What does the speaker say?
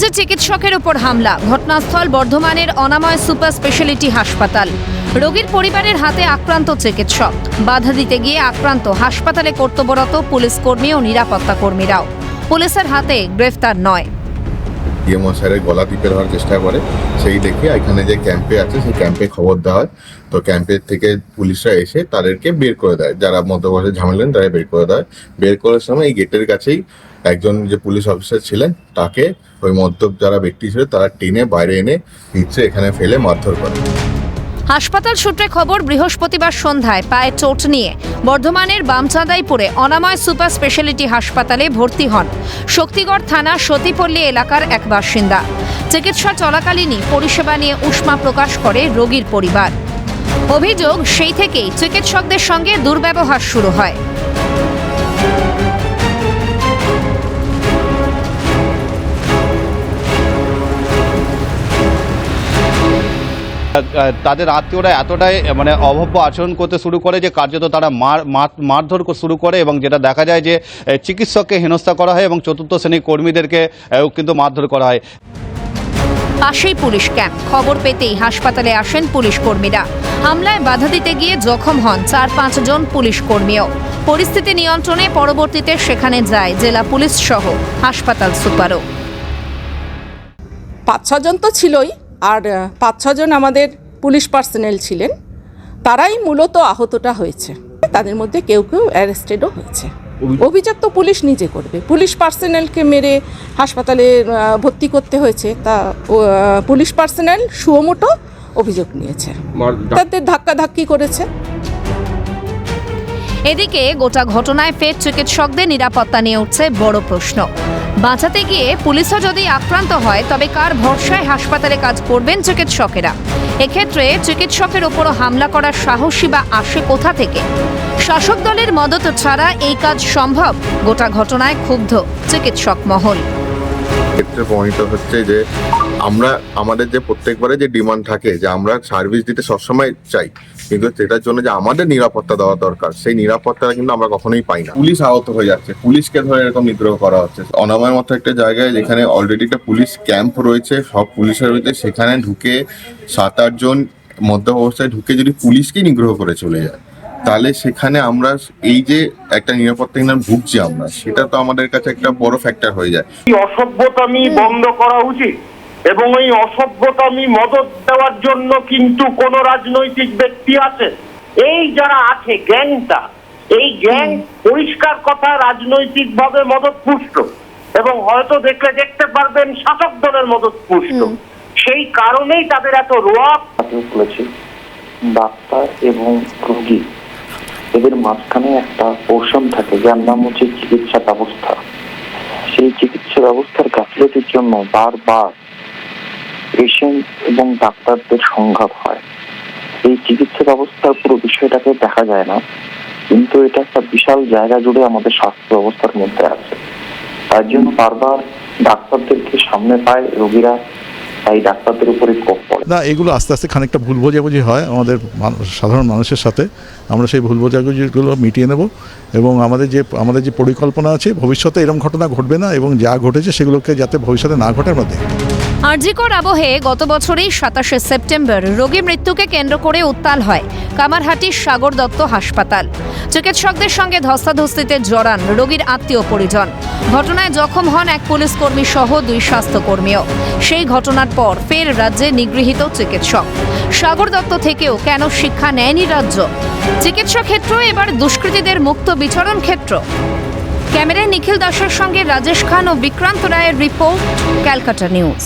চিকিৎসকের উপর হামলা, ঘটনাস্থল বর্ধমানের অনাময় সুপার স্পেশালিটি হাসপাতাল। রোগীর পরিবারের হাতে আক্রান্ত চিকিৎসক। বাধা দিতে গিয়ে আক্রান্ত হাসপাতালে কর্তব্যরত পুলিশ কর্মী ও নিরাপত্তা কর্মীরাও। পুলিশের হাতে গ্রেফতার নয়। ডিএমও স্যারের গলা টিপে ধরার চেষ্টা করে, সেই দেখে এখানে যে ক্যাম্পে আছে, সেই ক্যাম্পে খবর দেওয়া হয়। তো ক্যাম্পের থেকে পুলিশরা এসে তাদেরকে বের করে দেয়। যারা মধ্যবর্ষে ঝামেলেন তারা বের করে দেয়। বের করার সময় এই গেটের কাছেই একজন যে পুলিশ অফিসার ছিলেন, তাকে ওই মদ্যপ যারা ব্যক্তি ছিল, তারা টেনে বাইরে এনে নিচ্ছে এখানে ফেলে মারধর করে। হাসপাতাল সূত্রে খবর, বৃহস্পতিবার সন্ধ্যায় পায়ে চোট নিয়ে বর্ধমানের বামচাঁদাইপুরে অনাময় সুপার স্পেশালিটি হাসপাতালে ভর্তি হন শক্তিগড় থানা সতীপল্লী এলাকার এক বাসিন্দা। চিকিৎসা চলাকালীনই পরিষেবা নিয়ে উষ্মা প্রকাশ করে রোগীর পরিবার। অভিযোগ, সেই থেকেই চিকিৎসকদের সঙ্গে দুর্ব্যবহার শুরু হয়। তাদের আত্মীয়রা এতটাই মানে অভব্য আচরণ করতে শুরু করে যে কার্যত তারা মার মার- মারধর শুরু করে এবং যেটা দেখা যায় যে চিকিৎসককে হেনস্থা করা হয় এবং চতুর্থ শ্রেণির কর্মীদেরকে কিন্তু মারধর করা হয়। পাশেই পুলিশ ক্যাম্প। খবর পেতেই হাসপাতালে আসেন পুলিশ কর্মীরা। হামলায় বাধা দিতে গিয়ে জখম হন চার পাঁচজন পুলিশ কর্মীও। পরিস্থিতি নিয়ন্ত্রণে পরবর্তীতে সেখানে যায় জেলা পুলিশ সহ হাসপাতাল সুপারও। পাঁচ ছজন তো ছিলই। আর পাঁচ ছজন আমাদের পুলিশ পার্সোনেল ছিলেন। তারাই মূলত আহতটা হয়েছে। তাদের মধ্যে কেউ কেউ অ্যারেস্টেডও হয়েছে। অভিযোগ তো পুলিশ নিজে করবে। পুলিশ পার্সোনেলকে মেরে হাসপাতালে ভর্তি করতে হয়েছে। তা পুলিশ পার্সোনেল সুমোটো অভিযোগ নিয়েছে। তাদের ধাক্কাধাক্কি করেছে। এদিকে গোটা ঘটনায় ফের চিকিৎসকদের নিরাপত্তা নিয়ে উঠছে বড় প্রশ্ন। বাঁচাতে গিয়ে পুলিশও যদি আক্রান্ত হয়, তবে কার ভরসায় হাসপাতালে কাজ করবেন চিকিৎসকেরা? এক্ষেত্রে চিকিৎসকের ওপরও হামলা করার সাহসী বা আসে কোথা থেকে? শাসক দলের মদত ছাড়া এই কাজ সম্ভব? গোটা ঘটনায় ক্ষুব্ধ চিকিৎসক মহল। ক্ষেত্রে প্রমাণিত হচ্ছে যে আমরা, আমাদের যে প্রত্যেকবারে যে ডিমান্ড থাকে, যে আমরা সার্ভিস দিতে সবসময় চাই, কিন্তু সেটার জন্য যে আমাদের নিরাপত্তা দেওয়া দরকার, সেই নিরাপত্তাটা কিন্তু আমরা কখনোই পাই না। পুলিশ আহত হয়ে যাচ্ছে। পুলিশকে ধরে এরকম নিগ্রহ করা হচ্ছে। অনাময়ের মতো একটা জায়গায় যেখানে অলরেডি একটা পুলিশ ক্যাম্প রয়েছে, সব পুলিশের রয়েছে সেখানে ঢুকে সাত আটজন মধ্য অবস্থায় ঢুকে যদি পুলিশকেই নিগ্রহ করে চলে যায় তাহলে সেখানে আমরা এই যে একটা নিরাপত্তাহীন ভুগছি আমরা সেটা তো আমাদের কাছে একটা বড় ফ্যাক্টর হয়ে যায়। এই অসভ্যতামি বন্ধ করা উচিত এবং এই অসভ্যতামি মদত দেওয়ার জন্য কিন্তু কোন রাজনৈতিক ব্যক্তি আছে। এই যারা আছে গ্যাংটা এই গ্যাং পরিষ্কার কথা রাজনৈতিক ভাবে মদত পুষ্ট এবং হয়তো দেখলে দেখতে পারবেন শাসক দলের মদত পুষ্ট সেই কারণেই তাদের এত রোয়াব। বলেছি ডাক্তার এবং রোগী এদের মাঝখানে একটা পোর্শন থাকে, যার নাম হচ্ছে চিকিৎসা ব্যবস্থা। সেই চিকিৎসা ব্যবস্থার গাফিলতির জন্য বারবার পেশেন্ট এবং ডাক্তারদের সংঘাত হয়। এই চিকিৎসা ব্যবস্থার পুরো বিষয়টাকে দেখা যায় না, কিন্তু এটা একটা বিশাল জায়গা জুড়ে আমাদের স্বাস্থ্য ব্যবস্থার মধ্যে আছে। তার জন্য বারবার ডাক্তারদেরকে সামনে পায় রোগীরা। তাই ডাক্তারদের উপরে কোপ পড়ে। না, এগুলো আস্তে আস্তে খানিকটা ভুল বোঝাবুঝি হয় আমাদের সাধারণ মানুষের সাথে। আমরা সেই ভুল বোঝাবুঝিগুলো মিটিয়ে নেব এবং আমাদের যে আমাদের যে পরিকল্পনা আছে, ভবিষ্যতে এরকম ঘটনা ঘটবে না এবং যা ঘটেছে সেগুলোকে যাতে ভবিষ্যতে না ঘটে আমরা দেখব আরজিকর আবহে গত বছরেই সাতাশে সেপ্টেম্বর রোগী মৃত্যুকে কেন্দ্র করে উত্তাল হয় কামারহাটির সাগর দত্ত হাসপাতাল। চিকিৎসকদের সঙ্গে ধস্তাধস্তিতে জড়ান রোগীর আত্মীয় পরিজন। ঘটনায় জখম হন এক পুলিশ কর্মী সহ দুই স্বাস্থ্যকর্মীও। সেই ঘটনার পর ফের রাজ্যে নিগৃহীত চিকিৎসক। সাগর দত্ত থেকেও কেন শিক্ষা নেয়নি রাজ্য? চিকিৎসা ক্ষেত্র এবার দুষ্কৃতীদের মুক্ত বিচরণ ক্ষেত্র। ক্যামেরায় নিখিল দাসের সঙ্গে রাজেশ খান ও বিক্রান্ত রায়ের রিপোর্ট, ক্যালকাটা নিউজ।